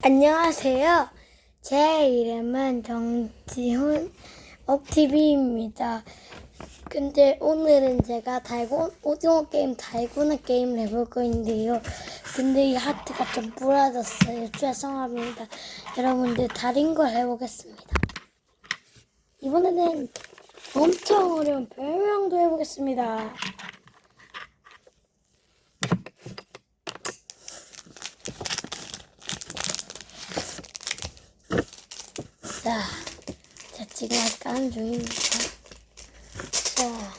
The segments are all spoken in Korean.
안녕하세요. 제 이름은 정지훈 업TV입니다. 근데 오늘은 제가 달고 오징어 게임 달고나 게임을 해볼 거인데요. 근데 이 하트가 좀 부러졌어요. 죄송합니다. 여러분들 다른 걸 해보겠습니다. 이번에는 엄청 어려운 별명도 해보겠습니다. 자, 자 지금 아직 하는 중입니다. 자,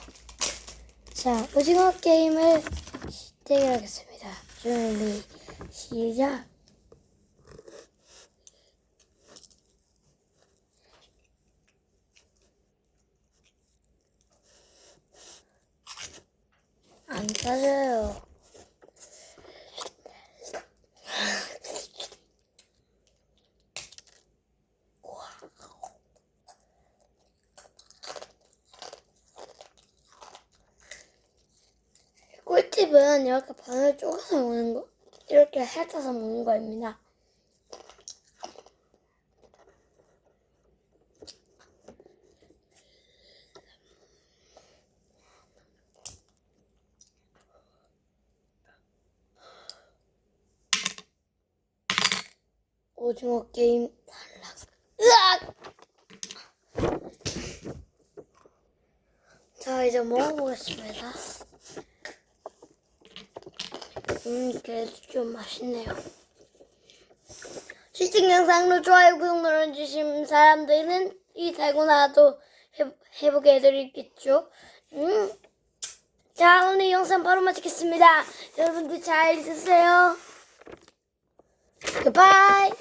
자 오징어 게임을 시작하겠습니다. 준비 시작. 안 따져요. 꿀팁은 이렇게 반을 쪼개서 먹는 거, 이렇게 핥아서 먹는 거입니다. 오징어 게임 탈락. 으악! 자, 이제 먹어보겠습니다. 음, 그래도 좀 맛있네요. 실증 영상도 좋아요, 구독 눌러주신 사람들은 이 달고나도 해, 해보게 해드리겠죠. 음. 자, 오늘 영상 바로 마치겠습니다. 여러분들 잘 있으세요. 굿바이.